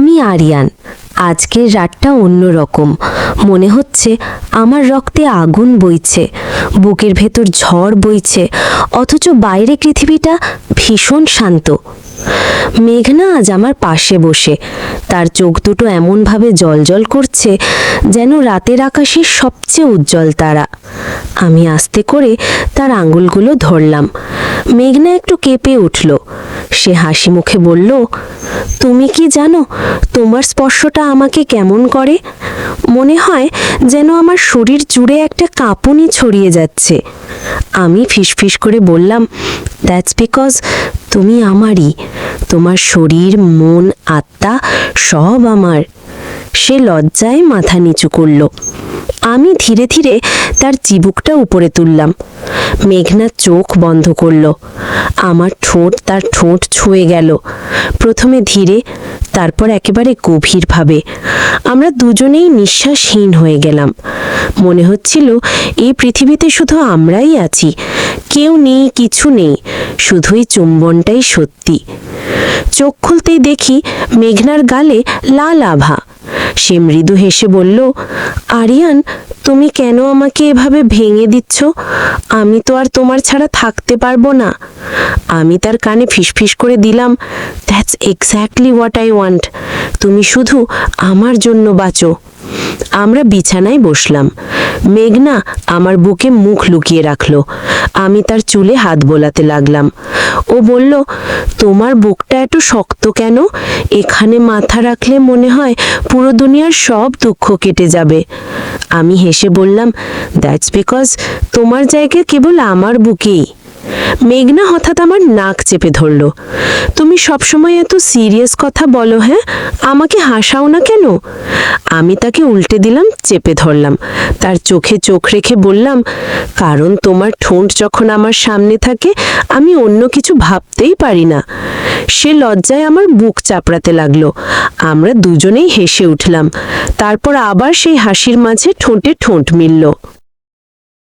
আমি আরিয়ান। আজকের রাতটা অন্যরকম। মনে হচ্ছে আমার রক্তে আগুন বইছে, বুকের ভেতর ঝড় বইছে, অথচ বাইরে পৃথিবীটা ভীষণ শান্ত। মেঘনা আজ আমার পাশে বসে, তার চোখ দুটো এমনভাবে জলজল করছে যেন রাতের আকাশের সবচেয়ে উজ্জ্বল তারা। আমি আস্তে করে তার আঙুলগুলো ধরলাম। মেঘনা একটু কেঁপে উঠল। সে হাসি মুখে বলল, তুমি কি জানো তোমার স্পর্শটা আমাকে কেমন করে? মনে হয় যেন আমার শরীর জুড়ে একটা কাঁপুনি ছড়িয়ে যাচ্ছে। আমি ফিসফিস করে বললাম দ্যাটস বিকজ তুমি আমারই। তোমার শরীর, মন, আত্মা সব আমার। সে লজ্জায় মাথা নিচু করল। আমি ধীরে ধীরে তার চিবুকটা উপরে তুললাম। মেঘনা চোখ বন্ধ করল। আমার ঠোঁট তার ঠোঁট ছুঁয়ে গেল। প্রথমে ধীরে, তারপর একেবারে গভীরভাবে। আমরা দুজনেই নিঃশ্বাসহীন হয়ে গেলাম। মনে হচ্ছিল এই পৃথিবীতে শুধু আমরাই আছি। কেউ নেই, কিছু নেই। শুধুই চুম্বনটাই সত্যি। চোখ খুলতেই দেখি, মেঘনার গালে লাল আভা। সে মৃদু হেসে বলল, আরিয়ান, তুমি কেন আমাকে এভাবে ভেঙে দিচ্ছ? আমি তো আর তোমার ছাড়া থাকতে পারব না। আমি তার কানে ফিসফিস করে দিলাম that's exactly what I want তুমি শুধু আমার জন্য বাঁচো। আমরা বিছানায় বসলাম। মেঘনা আমার বুকে মুখ লুকিয়ে রাখল। আমি তার চুলে হাত বোলাতে লাগলাম। ও বলল, তোমার বুকটা এত শক্ত কেন? এখানে মাথা রাখলে মনে হয় পুরো দুনিয়ার সব দুঃখ কেটে যাবে। আমি হেসে বললাম দ্যাটস বিকজ তোমার জায়গা কেবল আমার বুকেই। মেঘনা হঠাৎ আমার নাক চেপে ধরল। তুমি সবসময় এত সিরিয়াস কথা বলো হ্যাঁ? আমাকে হাসাও না কেন? আমি তাকে উল্টে দিলাম, চেপে ধরলাম। তার চোখে চোখ রেখে বললাম, কারণ তোমার ঠোঁট যখন আমার সামনে থাকে, আমি অন্য কিছু ভাবতেই পারি না। সে লজ্জায় আমার বুক চাপড়াতে লাগল। আমরা দুজনেই হেসে উঠলাম। তারপর আবার সেই হাসির মাঝে ঠোঁটে ঠোঁট মিলল।